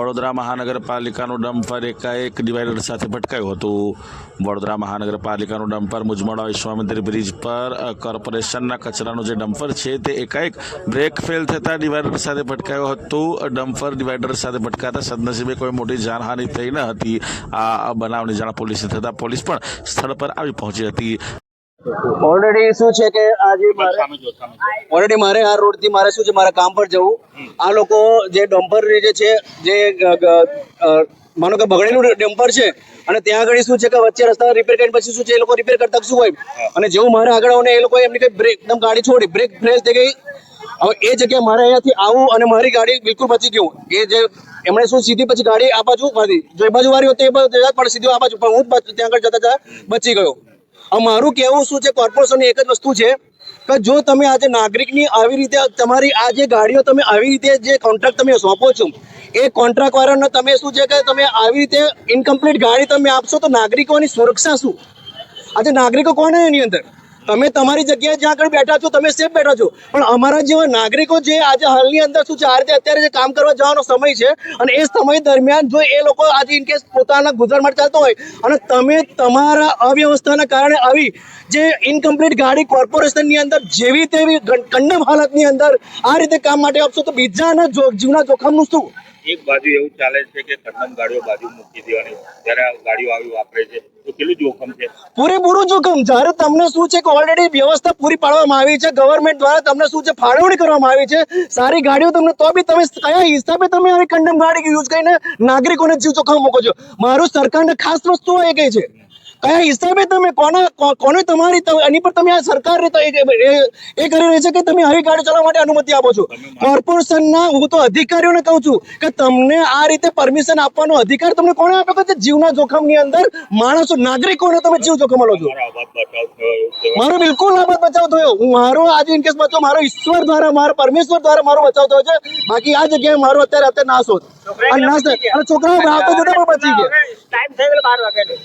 વડોદરા મહાનગરપાલિકાનું ડમ્પર એકાએક ડિવાઈડર સાથે ભટકાયું હતું. વડોદરા મહાનગરપાલિકાનું ડમ્પર મુજમડા વિશ્વામિત્રી બ્રિજ પર કોર્પોરેશનના કચરાનું જે ડમ્પર છે તે એકાએક બ્રેક ફેલ થતાં ડિવાઈડર સાથે ભટકાયું હતું. ડમ્પર ડિવાઈડર સાથે ભટકાતા સદનસીબે કોઈ મોટી જાનહાનિ થઈ ન હતી. આ બનાવની જાણ પોલીસને થતાં પોલીસ પણ સ્થળ પર આવી પહોંચી હતી. ઓલરેડી શું છે કે આજે મારે ઓલરેડી મારે આ રોડથી મારે શું છે મારા કામ પર જવું. આ લોકો જે ડમ્પર જે છે જે માનો કે બગડેલું ડમ્પર છે અને ત્યાં આગળ શું છે કે વચ્ચે રસ્તા રિપેર કરીને પછી શું છે એ લોકો રિપેર કરતા શું હોય? અને જેવું મારે આગળ આવું એ લોકો એમની કઈ બ્રેક એકદમ ગાડી છોડી બ્રેક ફ્રેશ થઈ ગઈ. હવે એ જગ્યાએ મારે અહીંયાથી આવું અને મારી ગાડી બિલકુલ બચી ગયું. એ જે એમણે શું સીધી પછી ગાડી આ બાજુ જો એ બાજુ વાળી હતી એ બાજુ પણ સીધું આ બાજુ પણ હું ત્યાં આગળ જતા જતા બચી ગયો. હવે મારું કહેવું શું છે કોર્પોરેશનની એક જ વસ્તુ છે કે જો તમે આજે નાગરિકની આવી રીતે તમારી આ જે ગાડીઓ તમે આવી રીતે જે કોન્ટ્રાક્ટ તમે સોંપો છો, એ કોન્ટ્રાક્ટવાળાને તમે શું છે કે તમે આવી રીતે ઇનકમ્પ્લીટ ગાડી તમે આપશો તો નાગરિકોની સુરક્ષા શું? આજે નાગરિકો કોણ એની અંદર? તમે તમારી જગ્યાએ જ્યાં આગળ બેઠા છો, તમે સેફ બેઠા છો. પણ અમારા જેવા નાગરિકો જે આજે હાલની અંદર શું છે, આ રીતે અત્યારે જે કામ કરવા જવાનો સમય છે, અને એ સમય દરમિયાન જો એ લોકો આજે ઇન કેસ પોતાના ગુજરાત માટે ચાલતો હોય, અને તમે તમારા અવ્યવસ્થાના કારણે આવી જે ઇનકમ્પ્લીટ ગાડી કોર્પોરેશનની અંદર જેવી તેવી કંડમ હાલતની અંદર આ રીતે કામ માટે આપશો તો બીજાના જીવના જોખમનું શું? એક બાજુ એવું ચાલે છે કે કન્ડમ ગાડીઓ બાજુ મૂકી દેવાની જ્યારે આ ગાડીઓ આવી વાપરે છે, તો કેટલું જોખમ છે? પૂરેપૂરું જોખમ. જ્યારે તમને શું છે કે ઓલરેડી વ્યવસ્થા પૂરી પાડવામાં આવી છે ગવર્મેન્ટ દ્વારા તમને શું છે, ફાળવણી કરવામાં આવી છે, સારી ગાડીઓ તમને, તો બી તમે કયા હિસાબે તમે આવી કંડમ ગાડી યુઝ કરીને નાગરિકોને જીવ જોખમ મૂકો છો? મારું સરકારને ખાસ વસ્તુ એ કહે છે કયા હિસાબે તમે કોના કોને તમારી એની પર તમે આ સરકારને એ કરી રહી છે કે તમે આવી ગાડી ચલાવવા માટે અનુમતિ આપો છો. કોર્પોરેશનના હું તો અધિકારીઓને કહું છું કે તમને આ રીતે પરમિશન આપવાનો અધિકાર તમને કોણે આપ્યો કે જીવના જોખમની અંદર માણસો નાગરિકોને તમે જીવ જોખમ લો છો? મારો બિલકુલ આ બિલકુલ બચાવ થયો. હું મારો આજે ઇન કેસ બચાવ મારો ઈશ્વર દ્વારા મારો પરમેશ્વર દ્વારા મારો બચાવ થયો છે. બાકી આ જગ્યાએ મારો અત્યારે અત્યારે નાશ હોત અને નાશ થાય. અને છોકરાઓ આવતા પણ બચી ગયા. ટાઈમ થઈ ગયો. બાર વાગ્યાનો